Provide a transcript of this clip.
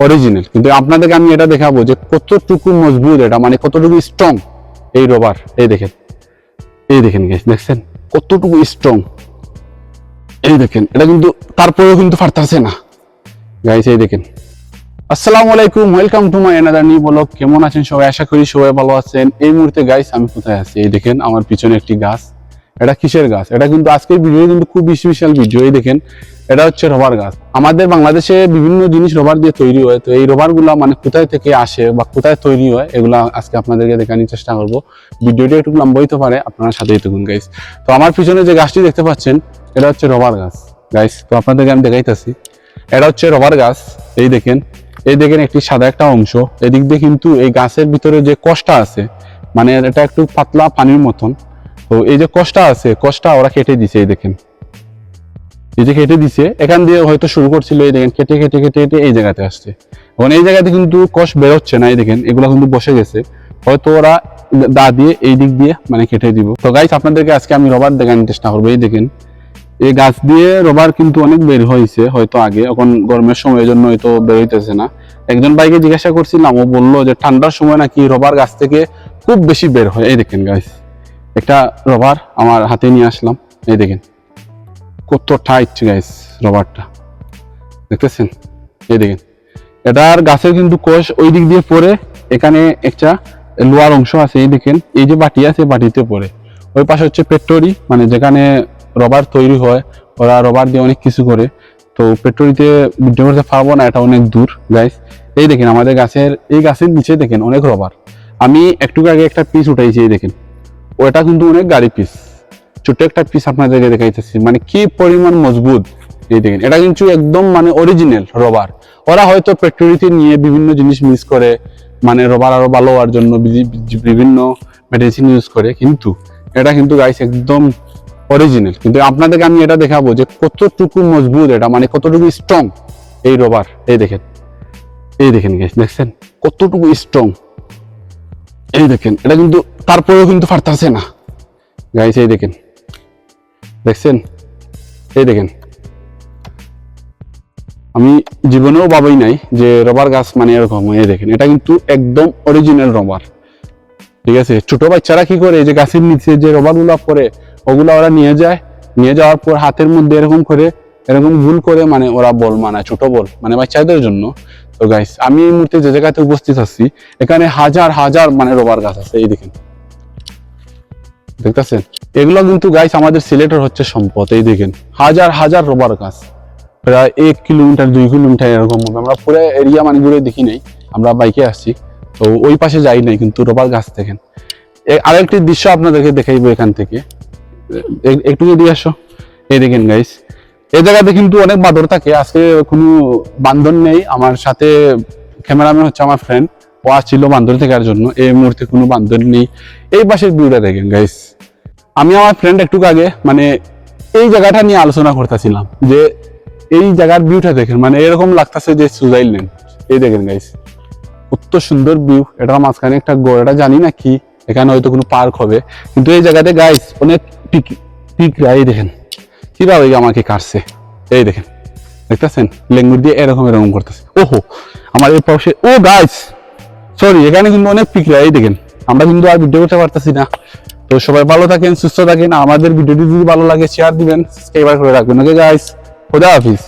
Original কিন্তু আপনাদেরকে আমি এটা দেখাবো যে কতটুকু মজবুত এটা মানে কতটুকু স্ট্রং এই রবার এই দেখেন। এই দেখেন দেখছেন? কতটুকু স্ট্রং এই দেখেন, এটা কিন্তু তারপরেও কিন্তু ফাটতেছে না। গাইছে এই দেখেন। আসসালামু আলাইকুম welcome to my another new blog কেমন আছেন সবাই? আশা করি সবাই ভালো আছেন। এই মুহূর্তে গাইস আমি কোথায় আছি? এই দেখেন, আমার পিছনে একটি গাছ। এটা কিসের গাছ? এটা কিন্তু আজকের ভিডিও কিন্তু খুব স্পেশাল ভিডিও এই দেখেন। এটা হচ্ছে রবার গাছ। আমাদের বাংলাদেশে বিভিন্ন জিনিস রবার দিয়ে তৈরি হয়। তো এই রবারগুলা মানে কোথায় থেকে আসে বা কোথায় তৈরি হয়, এগুলা আজকে আপনাদেরকে দেখানোর চেষ্টা করব। ভিডিওটি একটু লম্বা হইতে পারে, আপনারা সাথেই থাকুন গাইস তো আমার পিছনে যে গাছটি দেখতে পাচ্ছেন, এটা হচ্ছে রবার গাছ। গাইস তো আপনাদেরকে আমি দেখাইতেছি। এটা হচ্ছে রবার গাছ। এই দেখেন এই দেখেন একটি সাদা একটা অংশ। এদিক দিয়ে কিন্তু এই গাছের ভিতরে যে কষ্টা আছে মানে এটা একটু পাতলা পানির মতন। তো এই যে কষ্টা আছে, কষ্টা ওরা কেটে দিছে, এই দেখেন। এই যে কেটে দিছে, এখান দিয়ে হয়তো শুরু করছিল, এই দেখেন, কেটে কেটে কেটে কেটে এই জায়গাতে আসছে। এখন এই জায়গাতে কিন্তু কষ বেরোচ্ছে না, এই দেখেন, এগুলো কিন্তু বসে গেছে। হয়তো ওরা দা দিয়ে এই দিক দিয়ে মানে কেটে দিব। তো গাইস আপনাদেরকে আজকে আমি রবার দেখানোর চেষ্টা করব, এই দেখেন। এই গাছ দিয়ে রবার কিন্তু অনেক বের হয়েছে, হয়তো আগে, এখন গরমের সময় এই জন্য হয়তো বের হইতেছে না। একজন ভাইকে জিজ্ঞাসা করছিলাম, ও বলল যে, ঠান্ডার সময় নাকি রবার গাছ থেকে খুব বেশি বের হয়? এই দেখেন গাইস একটা রবার আমার হাতে নিয়ে আসলাম। এই দেখেন কত টাইট গাইস রবারটা। দেখতেছেন? এই দেখেন এটার গাছের কিন্তু কোষ ওই দিক দিয়ে পড়ে, এখানে একটা লোয়ার অংশ আছে, এই দেখেন, এই যে বাটি আছে বাটিতে পড়ে। ওই পাশে হচ্ছে পেট্রোরি মানে যেখানে রবার তৈরি হয়, ওরা রবার দিয়ে অনেক কিছু করে। তো পেট্রোরিতে ভিডিও করতে পারব না, এটা অনেক দূর গাইস এই দেখেন, আমাদের গাছের, এই গাছের নিচে দেখেন অনেক রবার। আমি একটু আগে একটা পিস উঠাইছি, এই দেখেন। ওটা কিন্তু অনেক গাড়ি পিস ছোট্ট একটা পিস আপনাদেরকে দেখাইতেছি। মানে কি পরিমাণ মজবুত। এই দেখেন, এটা কিন্তু একদম মানে অরিজিনাল রবার ওরা হয়তো পেট্রোলিতে নিয়ে বিভিন্ন জিনিস মিক্স করে মানে রবার আরও ভালো হওয়ার জন্য বিভিন্ন মেডিসিন ইউজ করে, কিন্তু এটা কিন্তু গাইস একদম অরিজিনাল কিন্তু আপনাদেরকে আমি এটা দেখাবো যে কতটুকু মজবুত এটা মানে কতটুকু স্ট্রং এই রবার এই দেখেন এই দেখেন গাইস দেখছেন? কতটুকু স্ট্রং এই দেখেন, এটা কিন্তু তারপরেও কিন্তু ফাটতেছে না। গাইস এই দেখেন। দেখছেন? এই দেখেন। আমি জীবনেও ভাবাই নাই যে রবার গাছ মানে এরকম। এই দেখেন, এটা কিন্তু একদম অরিজিনাল রবার ঠিক আছে? ছোট বাচ্চারা কি করে? যে গাছের নিচে যে রবারগুলা পরে ওগুলা ওরা নিয়ে যায়। নিয়ে যাওয়ার পর হাতের মধ্যে এরকম করে, এরকম ভুল করে মানে ওরা বল মানায় ছোট বল মানে বাচ্চাদের জন্য। তো গাইস আমি এই মুহূর্তে যে জায়গাতে উপস্থিত আছি, এখানে হাজার হাজার মানে রবার গাছ আছে। এই দেখেন। দেখতেছেন? এগুলো কিন্তু গাইস আমাদের সিলেটের হচ্ছে সম্পদ। এই দেখেন, হাজার হাজার রোবার গাছ। প্রায় এক কিলোমিটার, দুই কিলোমিটার এরকম হবে। আমরা পুরো এরিয়া মানে ঘুরে দেখি নাই, আমরা বাইকে আসছি। তো ওই পাশে যাই নাই, কিন্তু রোবার গাছ দেখেন। আরেকটি দৃশ্য আপনাদেরকে দেখাইবো এখান থেকে। একটু যদি আসো। এই দেখেন গাইস এই জায়গাতে কিন্তু অনেক বাদর থাকে। আজকে কোনো বান্ধন নেই। আমার সাথে ক্যামেরাম্যান হচ্ছে আমার ফ্রেন্ড ও আসছিল বান্দর থাকার জন্য। এই মুহূর্তে কোনো বান্ধন নেই। এই পাশের ভিউটা দেখেন গাইস আমি আমার ফ্রেন্ড একটু আগে মানে এই জায়গাটা নিয়ে আলোচনা করতেছিলাম, যে এই জায়গার ভিউটা দেখেন মানে এরকম লাগতেছে যে সুইজারল্যান্ড এই দেখেন গাইস কত সুন্দর ভিউ এটার মাঝখানে একটা গড়, এটা জানি না কি, এখানে হয়তো কোনো পার্ক হবে, কিন্তু এই জায়গাতে গাইস অনেক পিক পিকরা এই দেখেন। কীভাবে আমাকে কাটছে? এই দেখেন, দেখতেছেন? লেঙ্গুর দিয়ে এরকম এরকম করতেছে। ওহো, আমার এই পাশে, ও গাইস সরি এখানে কিন্তু অনেক পিকরা এই দেখেন। আমরা কিন্তু আর ভিডিও করতে পারতেছি না। তো সবাই ভালো থাকেন, সুস্থ থাকেন। আমাদের ভিডিওটি যদি ভালো লাগে শেয়ার দিবেন সাবস্ক্রাইবার করে রাখবেন। ওকে গাইস খোদা হাফিজ।